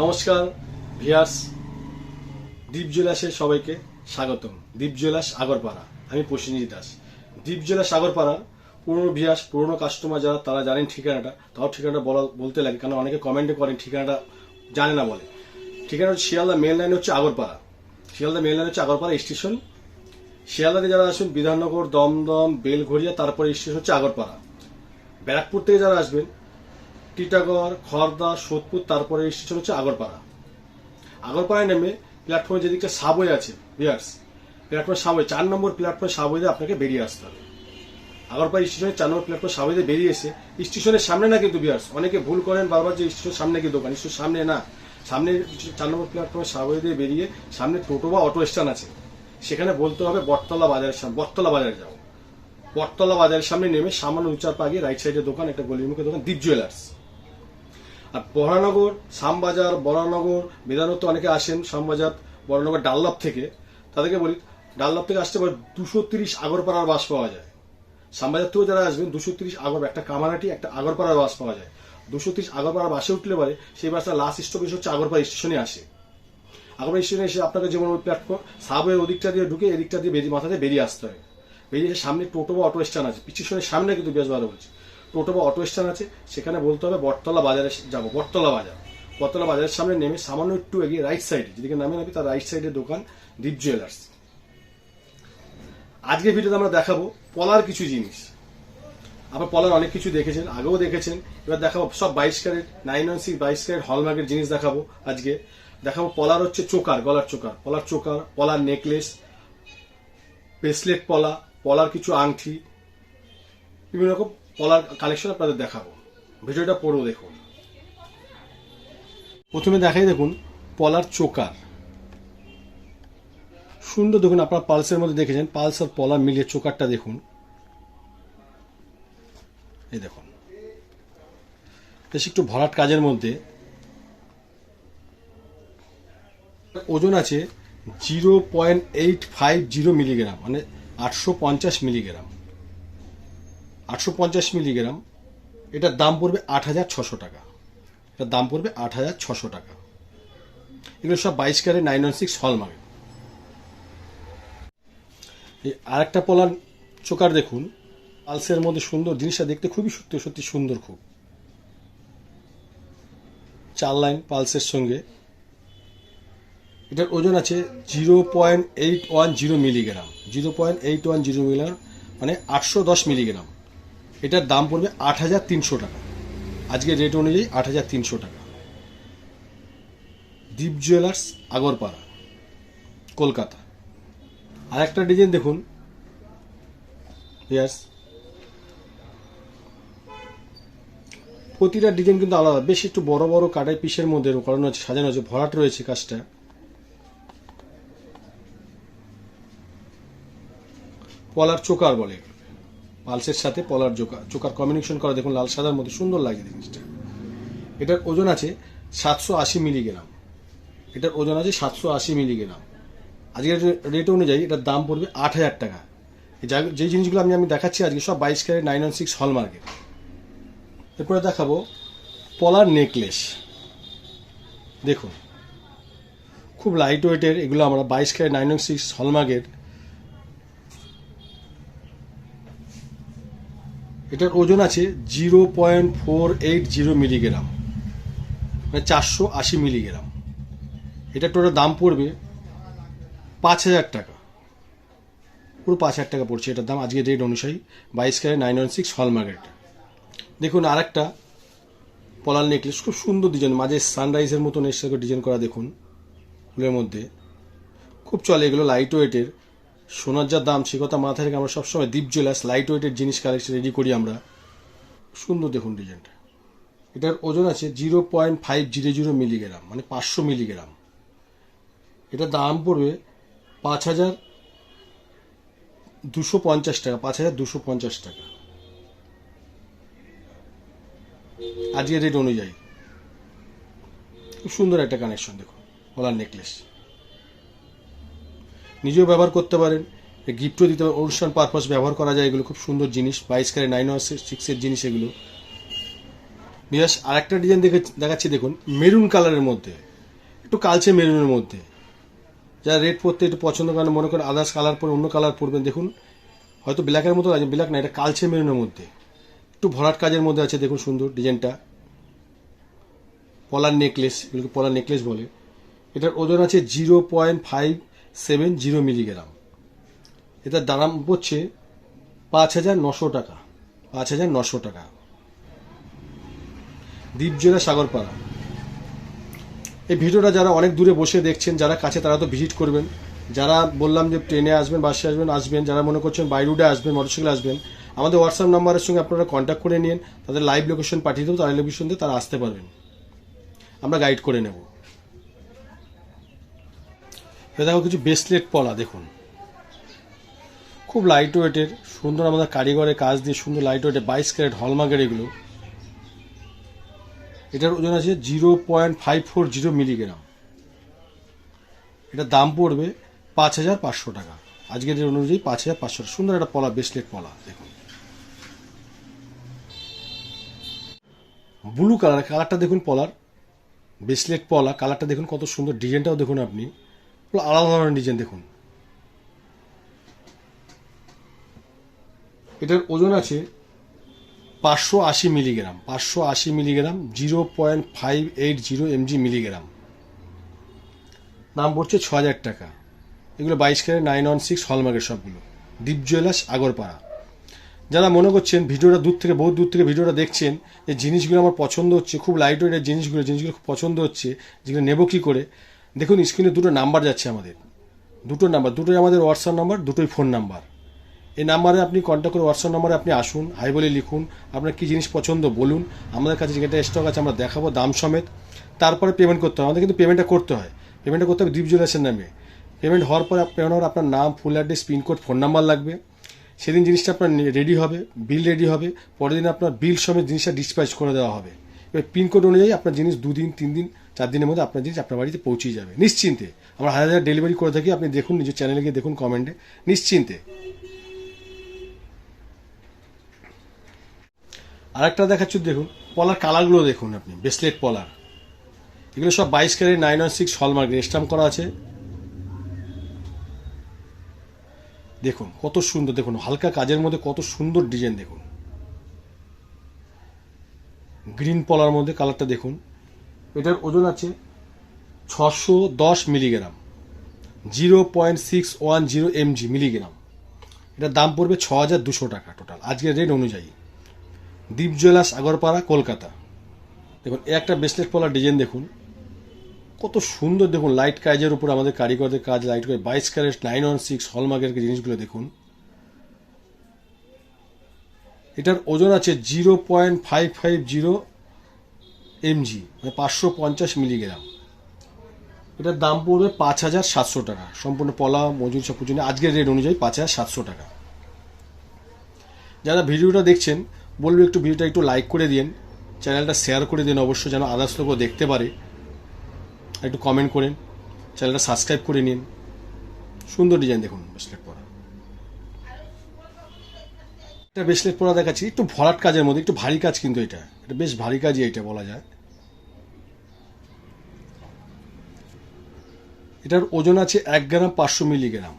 নমস্কার, ভিয়ার্স, দ্বীপ সবাইকে স্বাগতম। দ্বীপ জুয়েলার্স আগরপাড়া, আমি প্রসেনজিৎ দাস। দ্বীপ জুয়েলার্স আগরপাড়ার পুরনো ভিয়াস পুরনো কাস্টমার যারা, তারা জানেন ঠিকানাটা, তাও ঠিকানাটা বলা, বলতে লাগে কারণ অনেকে কমেন্টে করেন, ঠিকানাটা জানে না বলে। ঠিকানা হচ্ছে শিয়ালদা মেল লাইন হচ্ছে আগরপাড়া। শিয়ালদা মেল লাইন হচ্ছে আগরপাড়া স্টেশন শিয়ালদাতে যারা আসবেন, বিধাননগর, দমদম, বেলঘড়িয়া, তারপরে স্টেশন হচ্ছে আগরপাড়া। ব্যারাকপুর থেকে যারা আসবেন টিটাগড় খড়দা সোদপুর, তারপরে স্টেশন হচ্ছে আগরপাড়া। আগরপাড়ায় নেমে প্ল্যাটফর্মে যেদিকটা সাবওয়ে আছে বিয়ার্স প্ল্যাটফর্ম সাবওয়ে চার নম্বর প্ল্যাটফর্ম সাবওয়েতে আপনাকে বেরিয়ে আসতে হবে। আগরপাড়া স্টেশনের চার নম্বর প্ল্যাটফর্ম সাবওয়েতে বেরিয়ে এসে স্টেশনের সামনে না কিন্তু বিয়ার্স অনেকে ভুল করেন বারবার যে স্টেশনের সামনে কি দোকান, স্টেশনের সামনে না। সামনে চার নম্বর প্ল্যাটফর্মে সাবওয়ে দিয়ে বেরিয়ে সামনে টোটো বা অটো স্ট্যান্ড আছে। সেখানে বলতে হবে বটতলা বাজারের সামনে, বটতলা বাজারে যাও। বটতলা বাজারের সামনে নেমে সামান্য উঁচার পাগে রাইট সাইডের দোকান, একটা গলির মুখে দোকান দীপ জুয়েলার্স আর বহরানগর, শ্যামবাজার বরানগর বেদানত অনেকে আসেন, শ্যামবাজার বরানগর ডাল্লাভ থেকে। তাদেরকে বলি ডাল্লাভ থেকে আসতে পারে দুশো তিরিশ আগরপাড়ার বাস পাওয়া যায়। শ্যামবাজার থেকেও যারা আসবেন, দুশো তিরিশ আগর, একটা কামারাটি একটা আগরপাড়ার বাস পাওয়া যায়। দুশো তিরিশ আগরপাড়ার বাসে উঠলে পারে সেই বাসটা লাস্ট স্টপেজ হচ্ছে আগরপাড়া স্টেশনে আসে। আগরপাড়া স্টেশনে এসে আপনাকে যেমন ওই প্ল্যাটফর্ম সাবের ওদিকটা দিয়ে ঢুকে এদিকটা দিয়ে বেরিয়ে মাথা দিয়ে বেরিয়ে আসতে হয়। বেরিয়ে এসে সামনে টোটো বা অটো স্ট্যান্ড আছে। পিছনের সামনে কিন্তু বেশ ভালো বলছি। টোটো বা অটো স্ট্যান্ড আছে, সেখানে বলতে হবে বটতলা বাজারে যাব, বটতলা বাজার। বটতলা বাজারের সামনে নেমে সামান্য একটু এগিয়ে রাইট সাইডে যেদিকে নামে নামি তার রাইট সাইডের দোকান দীপ জুয়েলার্স আজকে ভিডিওতে আমরা দেখাবো পলার কিছু জিনিস। আপনার পলার অনেক কিছু দেখেছেন, আগেও দেখেছেন। এবার দেখাবো সব বাইশ ক্যারেট নাইন ওয়ান সিক্স বাইশ ক্যারেট হলমার্কের জিনিস দেখাবো আজকে। দেখাবো পলার হচ্ছে চোকার, গলার চোকার। পলার চোকার, পলার নেকলেস ব্রেসলেট পলা, পলার কিছু আংটি, বিভিন্ন রকম পলার কালেকশন আপনাদের দেখাবো। ভিডিওটা পড়ো, দেখুন। প্রথমে দেখাই, দেখুন, পলার চোকার। সুন্দর, দেখুন, আপনার পালসের মধ্যে দেখেছেন, পালস আর পলা মিলিয়ে চোকারটা দেখুন। এই দেখুন। বেশ একটু ভরাট কাজের মধ্যে। ওজন আছে zero point eight five zero milligram মানে আটশো পঞ্চাশ মিলিগ্রাম। আটশো পঞ্চাশ মিলিগ্রাম, এটার দাম পড়বে আট হাজার ছশো টাকা। এটার দাম পড়বে আট হাজার ছশো টাকা। এগুলো সব বাইশ carat nine one six hallmark. এই আরেকটা পলার চোকার দেখুন, পালসের মধ্যে সুন্দর জিনিসটা দেখতে খুবই সত্যি সত্যি সুন্দর খুব। চার লাইন পালসের সঙ্গে। এটার ওজন আছে zero point eight one zero milligram. Zero point eight one zero milligram মানে আটশো দশ মিলিগ্রাম। এটার দাম পড়বে আট হাজার তিনশো টাকা। আজকের রেট অনুযায়ী আট হাজার তিনশো টাকা। দীপ জুয়েলার্স আগরপাড়া, কলকাতা। আর একটা ডিজাইন দেখুন। ইয়াস প্রতিটা ডিজাইন কিন্তু আলাদা। বেশ একটু বড় বড় কাটাই পিসের মধ্যে করানো হচ্ছে, সাজানো হচ্ছে, ভরাট রয়েছে কাজটা। পলার চোকার বলে পালসের সাথে পলার জোকা চোকার কম্বিনেশন করা, দেখুন লাল সাদার মধ্যে সুন্দর লাগে জিনিসটা। এটার ওজন আছে সাতশো আশি মিলিগ্রাম। এটার ওজন আছে সাতশো আশি মিলিগ্রাম। আজকের রেট অনুযায়ী এটার দাম পড়বে আট হাজার টাকা। যা- জিনিসগুলো আমি আমি দেখাচ্ছি আজকে সব বাইশ ক্যারেট নাইন ওয়ান সিক্স হলমার্কের এরপরে দেখাবো পলার নেকলেস দেখুন, খুব লাইট ওয়েটের এগুলো আমরা বাইশ ক্যারেট নাইন ওয়ান সিক্স হলমার্কের এটার ওজন আছে zero point four eight zero milligram মানে চারশো আশি মিলিগ্রাম। এটা টোটাল দাম পড়বে পাঁচ হাজার টাকা। পুরো পাঁচ হাজার টাকা পড়ছে এটার দাম আজকে রেট অনুযায়ী বাইশ ক্যারেট নাইন ওয়ান সিক্স হলমার্কেট দেখুন, আরেকটা পলার নেকলেস খুব সুন্দর ডিজাইন মাঝে সানরাইজের মতন এসে ডিজাইন করা দেখুন, ফুলের মধ্যে। খুব চলে এগুলো লাইট ওয়েটের সোনার যা দাম, সে কথা মাথায় রেখে আমরা সবসময় দীপ জুয়েলার্স লাইট ওয়েটের জিনিস কালেকশন রেডি করি আমরা। সুন্দর দেখুন ডিজাইনটা এটার ওজন আছে zero point five zero zero milligram মানে পাঁচশো মিলিগ্রাম এটার দাম পড়বে পাঁচ হাজার দুশো পঞ্চাশ টাকা, পাঁচ হাজার দুশো পঞ্চাশ টাকা। আজকের রেট অনুযায়ী। খুব সুন্দর একটা কানেকশন দেখো গলার নেকলেস নিজেও ব্যবহার করতে পারেন। গিফটও দিতে পারেন। অনুষ্ঠান পারপাস ব্যবহার করা যায়, এগুলো খুব সুন্দর জিনিস। বাইশ ক্যারে নাইন সিক্সের জিনিস এগুলো। বিয়াস আরেকটা ডিজাইন দেখে, দেখাচ্ছি, দেখুন। মেরুন কালারের মধ্যে। একটু কালচে মেরুনের মধ্যে। যারা রেড পরতে একটু পছন্দ করেন, মনে করেন আদার্স কালার পরে অন্য কালার পরবেন, দেখুন। হয়তো ব্ল্যাকের মতো আছে ব্ল্যাক না, এটা কালচে মেরুনের মধ্যে। একটু ভরাট কাজের মধ্যে আছে, দেখুন সুন্দর ডিজাইনটা পলার নেকলেস এগুলোকে পলার নেকলেস বলে। এটার ওজন আছে zero point five seven zero milligram. এটার দাম পড়ছে পাঁচ হাজার নশো টাকা, পাঁচ হাজার নশো টাকা। দ্বীপজেলা সাগরপাড়া। এই ভিডিওটা যারা অনেক দূরে বসে দেখছেন, যারা কাছে, তারা তো ভিজিট করবেন। যারা বললাম যে ট্রেনে আসবেন, বাসে আসবেন আসবেন, যারা মনে করছেন বাই রুটে আসবেন, মোটরসাইকেল আসবেন, আমাদের হোয়াটসঅ্যাপ নাম্বারের সঙ্গে আপনারা কন্ট্যাক্ট করে নিন, তাদের লাইভ লোকেশন পাঠিয়ে দেবো তার লোকেশন দিয়ে তারা আসতে পারবেন। আমরা গাইড করে নেব। দেখো কিছু ব্রেসলেট পলা দেখুন। খুব লাইট ওয়েটের সুন্দর আমাদের কারিগরের কাজ দিয়ে সুন্দর লাইট ওয়েটের বাইশ ক্যারেট হলমার্কের এগুলো। এটার ওজন আছে zero point five four zero milligram এটার দাম পড়বে পাঁচ হাজার পাঁচশো টাকা। আজকের রেট অনুযায়ী পাঁচ হাজার পাঁচশো সুন্দর একটা পলা ব্রেসলেট পলা, দেখুন। ব্লু কালার কালারটা দেখুন পলার। ব্রেসলেট পলা কালারটা দেখুন কত সুন্দর ডিজাইনটাও দেখুন আপনি। আলাদা ধরনের ডিজাইন দেখুন। এটার ওজন আছে পাঁচশো আশি মিলিগ্রাম পাঁচশো আশি milligram zero point five eight zero mg milligram নাম পড়ছে ছ হাজার টাকা। এগুলো বাইশ ক্যারেট নাইন ওয়ান সিক্স হলমার্কের সবগুলো। দ্বীপ জুয়েলার্স আগরপাড়া। যারা মনে করছেন, ভিডিওটা দূর থেকে, বহু দূর থেকে ভিডিওটা দেখছেন, যে জিনিসগুলো আমার পছন্দ হচ্ছে, খুব লাইট ওয়েটের জিনিসগুলো জিনিসগুলো খুব পছন্দ হচ্ছে, যেগুলো নেব কী করে? দেখুন স্ক্রিনে দুটো নাম্বার যাচ্ছে আমাদের। দুটো নাম্বার দুটোই আমাদের হোয়াটসঅ্যাপ নাম্বার দুটোই ফোন নাম্বার এই নাম্বারে আপনি কন্ট্যাক্ট করে হোয়াটসঅ্যাপ নাম্বারে আপনি আসুন হাই বলে লিখুন, আপনার কী জিনিস পছন্দ বলুন, আমাদের কাছে যেটা স্টক আছে আমরা দেখাবো, দাম সমেত। তারপরে পেমেন্ট করতে হয়, আমাদের কিন্তু পেমেন্টটা করতে হয়। পেমেন্টটা করতে হবে দ্বীপ জুয়েলার্সের নামে। পেমেন্ট হওয়ার পরে পেমেন্ট হওয়ার আপনার নাম full address pincode phone number লাগবে। সেদিন জিনিসটা আপনার রেডি হবে বিল রেডি হবে, পরের দিন আপনার বিল সমেত জিনিসটা ডিসপ্যাচ করে দেওয়া হবে। এবার পিনকোড অনুযায়ী আপনার জিনিস দুদিন তিন দিন চার দিনের মধ্যে আপনার জিনিস আপনার বাড়িতে পৌঁছে যাবে। নিশ্চিন্তে। আমরা হাজার হাজার ডেলিভারি করে থাকি, আপনি দেখুন, নিজের চ্যানেলে গিয়ে দেখুন কমেন্টে নিশ্চিন্তে। আরেকটা দেখাচ্ছি, দেখুন, পলার কালারগুলো দেখুন আপনি ব্রেসলেট পলার। এগুলো সব বাইশ carat nine one six hallmark stamp করা আছে। দেখুন, কত সুন্দর, দেখুন, হালকা কাজের মধ্যে কত সুন্দর ডিজাইন দেখুন। গ্রিন পলার মধ্যে কালারটা দেখুন। এটার ওজন আছে ছশো দশ milligram, zero point six one zero mg milligram. এটার দাম পড়বে ছ হাজার দুশো টাকা টোটাল আজকের রেট অনুযায়ী। দ্বীপ জুয়েলার্স আগরপাড়া, কলকাতা। দেখুন একটা ব্রেসলেট পলার ডিজাইন দেখুন। কত সুন্দর দেখুন লাইট কাজের উপর আমাদের কারিগরদের কাজ লাইট করে বাইশ ক্যারেট নাইন ওয়ান সিক্স হলমার্কের জিনিসগুলো দেখুন। এটার ওজন আছে zero point five five zero mg মানে পাঁচশো পঞ্চাশ মিলিগ্রাম। এটার দাম পড়বে পাঁচ হাজার সাতশো টাকা। সম্পূর্ণ পলা, মজুর সব কিছু আজকের রেট অনুযায়ী পাঁচ হাজার সাতশো টাকা। যারা ভিডিওটা দেখছেন, বলব একটু ভিডিওটা একটু লাইক করে দিন চ্যানেলটা শেয়ার করে দিন অবশ্যই, যেন আদার্স লোকও দেখতে পারে। একটু কমেন্ট করেন। চ্যানেলটা সাবস্ক্রাইব করে নিন। সুন্দর ডিজাইন দেখুন ব্রেসলেট পরা। এটা ব্রেসলেট পরা দেখাচ্ছি। একটু ভরাট কাজের মধ্যে, একটু ভারী কাজ কিন্তু এটা। এটা বেশ ভারী কাজই এটা বলা যায়। এটার ওজন আছে এক গ্রাম পাঁচশো মিলিগ্রাম।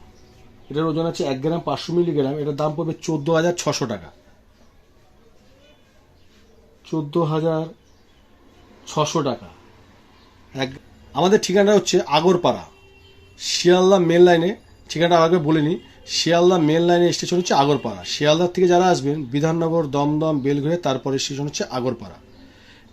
এটার ওজন আছে এক গ্রাম পাঁচশো মিলিগ্রাম, এটার দাম পড়বে চোদ্দ হাজার ছশো টাকা। চোদ্দ হাজার ছশো টাকা। এক আমাদের ঠিকানা হচ্ছে আগরপাড়া। শিয়ালদা মেন লাইনে, ঠিকানাটা আগে বলে নিই, শিয়ালদা মেন লাইনে স্টেশন হচ্ছে আগরপাড়া। শিয়ালদার থেকে যারা আসবেন, বিধাননগর, দমদম, বেলঘুরে, তারপরে স্টেশন হচ্ছে আগরপাড়া।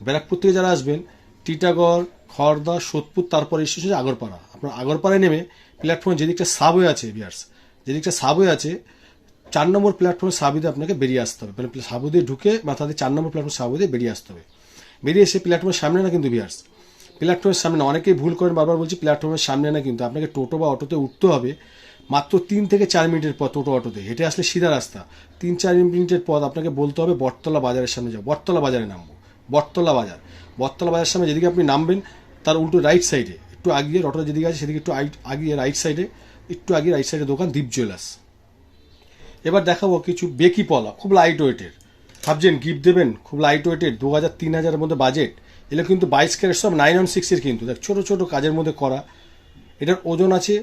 ব্যারাকপুর থেকে যারা আসবেন টিটাগড়, খড়দা, সোদপুর, তারপরে স্টেশন হচ্ছে আগরপাড়া। আপনার আগরপাড়ায় নেমে প্ল্যাটফর্মে যেদিকটা সাবওয়ে আছে বিয়ার্স যেদিকটা সাবওয়ে আছে, চার নম্বর প্ল্যাটফর্মে দিয়ে আপনাকে বেরিয়ে আসতে হবে। মানে সাবুদে ঢুকে মাথা দিয়ে চার নম্বর প্ল্যাটফর্ম দিয়ে বেরিয়ে আসতে হবে। বেরিয়ে এসে প্ল্যাটফর্মের সামনে না কিন্তু বিয়ার্স প্ল্যাটফর্মের সামনে না, অনেকেই ভুল করেন, বারবার বলছি প্ল্যাটফর্মের সামনে না কিন্তু, আপনাকে টোটো বা অটোতে উঠতে হবে মাত্র তিন থেকে চার মিনিটের পথ টোটো অটোতে। হেঁটে আসলে সিধা রাস্তা। তিন চার মিনিটের পথ আপনাকে বলতে হবে বটতলা বাজারের সামনে যাও। বটতলা বাজারে নামবো। বটতলা বাজার। বটতলা বাজার সামনে যেদিকে আপনি নামবেন, তার উল্টো রাইট সাইডে একটু আগিয়ে অটোটা যেদিকে আছে সেদিকে একটু আগিয়ে রাইট সাইডে একটু আগে রাইট সাইডে দোকান দীপ জুয়েলার্স এবার দেখাবো কিছু বেকি পলা, খুব লাইট ওয়েটের ভাবছেন গিফট দেবেন, খুব লাইট ওয়েটের দু হাজার তিন হাজারের মধ্যে বাজেট এগুলো কিন্তু বাইশ ক্যারেট সব নাইন ওয়ান সিক্সের কিন্তু। দেখ, ছোটো ছোটো কাজের মধ্যে করা। এটার ওজন আছে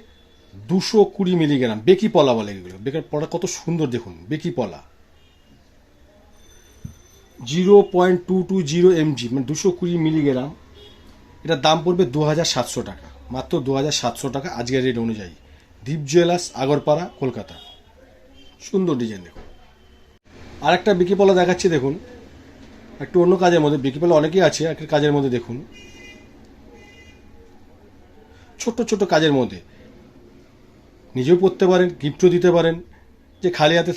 দুশো কুড়ি মিলিগ্রাম বেকি পলা বলে এগুলো। বেকার পলা কত সুন্দর দেখুন, বেকি পলা। Zero point two two zero mg মানে দুশো কুড়ি মিলিগ্রাম। এটার দাম পড়বে দু হাজার সাতশো টাকা, মাত্র দু হাজার সাতশো টাকা আজকের রেট অনুযায়ী। দীপ জুয়েলার্স আগরপাড়া, কলকাতা। সুন্দর ডিজাইন দেখুন। আরেকটা বিকিপলা দেখাচ্ছি, দেখুন। একটু অন্য কাজের মধ্যে বিকিপলা অনেকেই আছে, একটা কাজের মধ্যে দেখুন। ছোট্ট ছোট্ট কাজের মধ্যে। নিজেও পড়তে পারেন গিফটও দিতে পারেন। যে খালি হাতে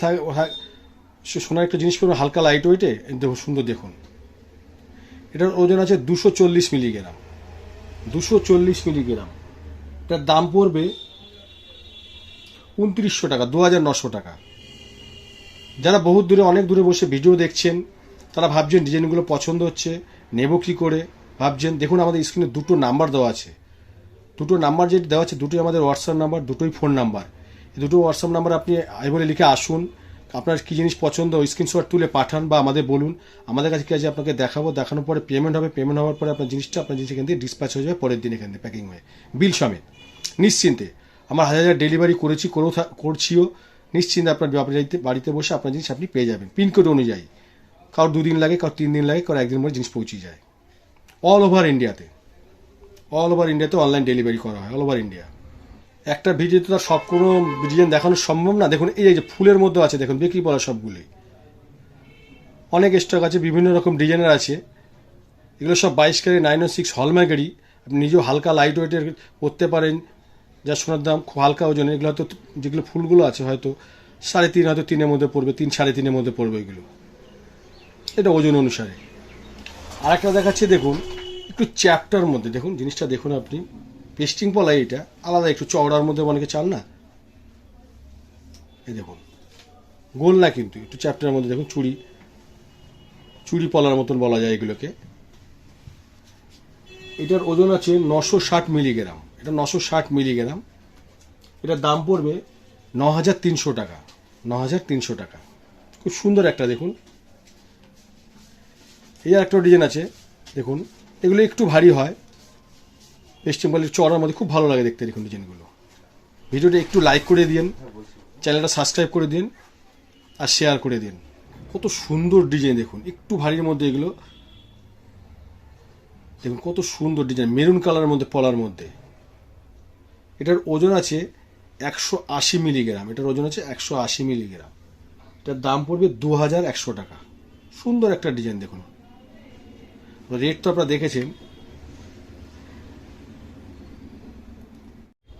সোনার একটা জিনিস পড়বে হালকা লাইট ওয়েটে দেখুন, সুন্দর দেখুন। এটার ওজন আছে দুশো চল্লিশ মিলিগ্রাম। দুশো চল্লিশ মিলিগ্রাম। এটার দাম পড়বে উনত্রিশশো টাকা দু হাজার নশো টাকা। যারা বহুত দূরে, অনেক দূরে বসে ভিডিও দেখছেন, তারা ভাবছেন ডিজাইনগুলো পছন্দ হচ্ছে, নেব কী করে? ভাবছেন, দেখুন আমাদের স্ক্রিনে দুটো নাম্বার দেওয়া আছে। দুটো নাম্বার যেটি দেওয়া আছে, দুটোই আমাদের হোয়াটসঅ্যাপ নাম্বার দুটোই ফোন নাম্বার এই দুটো হোয়াটসঅ্যাপ নাম্বার আপনি আই বলে লিখে আসুন আপনার কী জিনিস পছন্দ স্ক্রিনশট তুলে পাঠান বা আমাদের বলুন। আমাদের কাছে কি আছে আপনাকে দেখাবো, দেখানোর পরে পেমেন্ট হবে পেমেন্ট হওয়ার পরে আপনার জিনিসটা, আপনার জিনিস এখান থেকে ডিসপ্যাচ হয়ে যাবে পরের দিন এখান থেকে প্যাকিং হয়ে। বিল সমেত। নিশ্চিন্তে। আমার হাজার হাজার ডেলিভারি করেছি করেও করছিও। নিশ্চিন্তে আপনার বাড়িতে বাড়িতে বসে আপনার জিনিস আপনি পেয়ে যাবেন। পিনকোড অনুযায়ী। কারোর দুদিন লাগে, কারোর তিন দিন লাগে, কারোর একদিন পরে জিনিস পৌঁছে যায়। অল ওভার ইন্ডিয়াতে অল ওভার ইন্ডিয়াতে অনলাইন ডেলিভারি করা হয় অল ওভার ইন্ডিয়া একটা ভিডিওতে তো সব কোনো ডিজাইন দেখানো সম্ভব না। দেখুন, এই যে ফুলের মধ্যে আছে, দেখুন, বিক্রি বলা সবগুলোই অনেক স্টক আছে, বিভিন্ন রকম ডিজাইনের আছে। এগুলো সব বাইশ ক্যারেট নাইন ও সিক্স হলমার্কেরই আপনি নিজেও হালকা লাইট ওয়েটের করতে পারেন। যা সোনার দাম খুব হালকা ওজন। এগুলো হয়তো যেগুলো ফুলগুলো আছে, হয়তো সাড়ে তিন, হয়তো তিনের মধ্যে পড়বে, তিন, সাড়ে তিনের মধ্যে পড়বে এগুলো। এটা ওজন অনুসারে। আরেকটা দেখাচ্ছি, দেখুন, একটু চ্যাপ্টার মধ্যে। দেখুন, জিনিসটা দেখুন আপনি। পেস্টিং পলাই এটা। আলাদা একটু চওড়ার মধ্যে অনেকে চান না? এই দেখুন। গোল না কিন্তু, একটু চ্যাপ্টারের মধ্যে দেখুন চুড়ি। চুড়ি পলার মতন বলা যায় এগুলোকে। এটার ওজন আছে নশো ষাট মিলিগ্রাম। এটা নশো ষাট মিলিগ্রাম। এটার দাম পড়বে ন হাজার তিনশো টাকা। ন হাজার তিনশো টাকা। খুব সুন্দর একটা দেখুন। এই একটা ডিজাইন আছে। দেখুন, এগুলো একটু ভারী হয়। পেস্টিম্বলের চড়ার মধ্যে খুব ভালো লাগে দেখতে দেখুন ডিজাইনগুলো। ভিডিওটা একটু লাইক করে দিন চ্যানেলটা সাবস্ক্রাইব করে দিন, আর শেয়ার করে দিন। কত সুন্দর ডিজাইন দেখুন, একটু ভারীর মধ্যে এগুলো। দেখুন কত সুন্দর ডিজাইন মেরুন কালারের মধ্যে, পলার মধ্যে। এটার ওজন আছে একশো আশি মিলিগ্রাম এটার ওজন আছে একশো আশি মিলিগ্রাম এটার দাম পড়বে দু হাজার একশো টাকা। সুন্দর একটা ডিজাইন দেখুন। রেট তো আপনারা দেখেছেন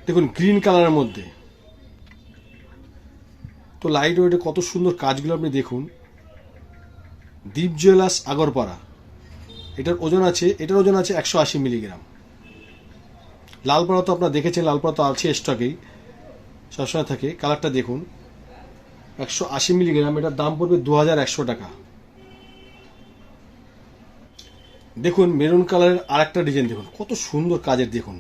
দেখুন গ্রিন কালারের মধ্যে। তো লাইট ওয়েটে কত সুন্দর কাজগুলো আপনি দেখুন। দীপ জুয়েলার্স আগরপাড়া। এটার ওজন আছে, এটার ওজন আছে একশো আশি মিলিগ্রাম লালপাড়া তো আপনারা দেখেছেন, লালপাড়া তো আছে স্টকেই সবসময় থাকে কালারটা দেখুন। একশো আশি মিলিগ্রাম এটার দাম পড়বে দু হাজার একশো টাকা। দেখুন মেরুন কালারের আরেকটা ডিজাইন দেখুন, কত সুন্দর কাজের দেখুন।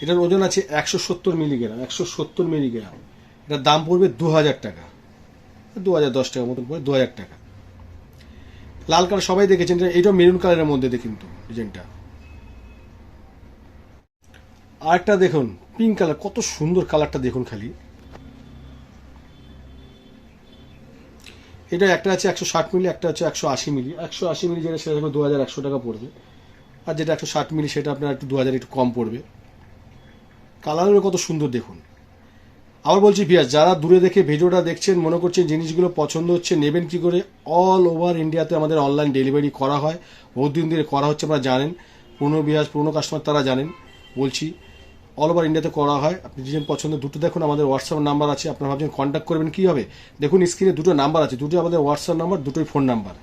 এটার ওজন আছে একশো সত্তর মিলিগ্রাম, একশো সত্তর মিলিগ্রাম। এটার দাম পড়বে দু হাজার টাকা। দু হাজার দশ টাকার মতন পড়বে দু হাজার টাকা। লাল কালার সবাই দেখেছেন, এটা- মেরুন কালারের মধ্যে দিয়ে কিন্তু ডিজাইনটা। আরেকটা দেখুন, পিঙ্ক কালার, কত সুন্দর কালারটা দেখুন খালি। এটা একটা আছে একশো ষাট মিলি, একটা হচ্ছে একশো আশি মিলি। একশো আশি মিলি যেটা সেটা দু হাজার একশো টাকা পড়বে। আর যেটা একশো ষাট মিলি সেটা আপনার একটু দু হাজার একটু কম পড়বে। কালারগুলো কত সুন্দর দেখুন। আবার বলছি, ভিয়াস, যারা দূরে দেখে ভিডিওটা দেখছেন, মনে করছেন জিনিসগুলো পছন্দ হচ্ছে, নেবেন কি করে? অল ওভার ইন্ডিয়াতে আমাদের অনলাইন ডেলিভারি করা হয়। বহুত দিন ধরে করা হচ্ছে, আপনারা জানেন। পুরনো বিয়াস পুরনো কাস্টমার তারা জানেন। বলছি অল ওভার ইন্ডিয়াতে করা হয়। আপনি ডিজাইন পছন্দ, দুটো দেখুন, আমাদের হোয়াটসঅ্যাপ নাম্বার আছে। আপনারা ভাবছেন কন্ট্যাক্ট করবেন, কী হবে? দেখুন স্ক্রিনে দুটো নাম্বার আছে। দুটো আমাদের হোয়াটসঅ্যাপ নাম্বার দুটোই ফোন নাম্বার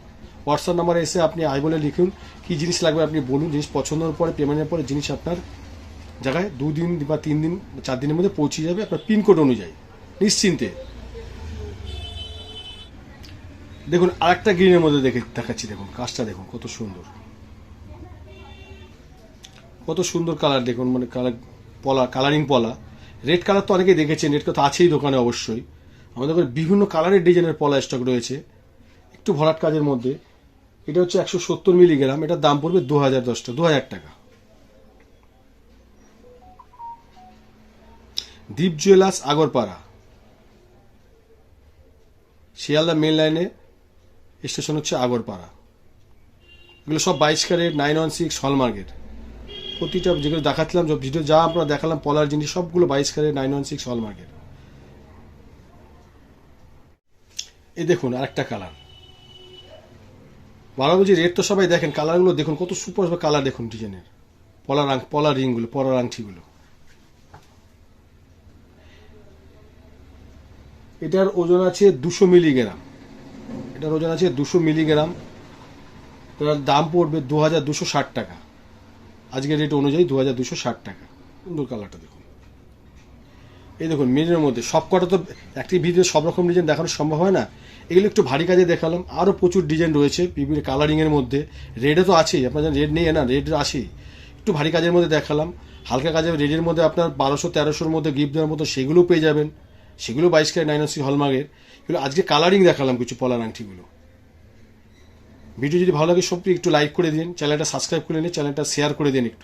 হোয়াটসঅ্যাপ নাম্বারে এসে আপনি আই বলে লিখুন, কী জিনিস লাগবে আপনি বলুন, জিনিস পছন্দের পরে পেমেন্টের পরে, জিনিস আপনার জায়গায় দুদিন বা তিন দিন চার দিনের মধ্যে পৌঁছে যাবে আপনার পিনকোড অনুযায়ী, নিশ্চিন্তে। দেখুন, আরেকটা গ্রিনের মধ্যে দেখে, দেখাচ্ছি, দেখুন, কাজটা দেখুন, কত সুন্দর। কত সুন্দর কালার, দেখুন মানে কালার পলা, কালারিং পলা। রেড কালার তো অনেকেই দেখেছেন রেড কালার তো আছেই দোকানে অবশ্যই। আমাদের কাছে বিভিন্ন কালারের ডিজাইনের পলা স্টক রয়েছে। একটু ভরাট কাজের মধ্যে। এটা হচ্ছে একশো সত্তর মিলিগ্রাম এটার দাম পড়বে দু হাজার দশটা দু হাজার টাকা। দীপ জুয়েলার্স আগরপাড়া। শিয়ালদা মেন লাইনে স্টেশন হচ্ছে আগরপাড়া। এগুলো সব বাইশ ক্যারেট নাইন ওয়ান সিক্স হলমার্কের প্রতিটা যেগুলো দেখাচ্ছিলাম ভিডিও যা আমরা দেখালাম পলার জিনিস, সবগুলো বাইশ ক্যারেট নাইন ওয়ান সিক্স হলমার্কের এ দেখুন আরেকটা কালার বারো বলছি রেট তো সবাই দেখেন কালারগুলো দেখুন, কত সুপার কালার দেখুন ডিজাইনের পলার পলার রিংগুলো পলার আংটিগুলো। এটার ওজন আছে দুশো মিলিগ্রাম। এটার ওজন আছে দুশো মিলিগ্রাম। এটার দাম পড়বে দু হাজার দুশো ষাট টাকা। আজকের রেট অনুযায়ী দু হাজার দুশো ষাট টাকা। সুন্দর কালারটা দেখুন। এই দেখুন মিনের মধ্যে সব কটা তো একটি ভিডিও সব রকম ডিজাইন দেখানো সম্ভব হয় না। এগুলো একটু ভারী কাজে দেখালাম। আরও প্রচুর ডিজাইন রয়েছে বিভিন্ন কালারিংয়ের মধ্যে। রেডে তো আছেই, আপনার রেড নেই, না রেড আছেই। একটু ভারী কাজের মধ্যে দেখালাম। হালকা কাজের রেডের মধ্যে আপনার বারোশো তেরোশোর মধ্যে গিফট দেওয়ার মতো সেগুলোও পেয়ে যাবেন। সেগুলো বাইশ ক্যারেট নাইন সি হলমার্কের। এগুলো আজকে কালারিং দেখালাম কিছু পলার আংটিগুলো। ভিডিও যদি ভালো লাগে সব একটু লাইক করে দিন চ্যানেলটা সাবস্ক্রাইব করে নিন চ্যানেলটা শেয়ার করে দিন একটু।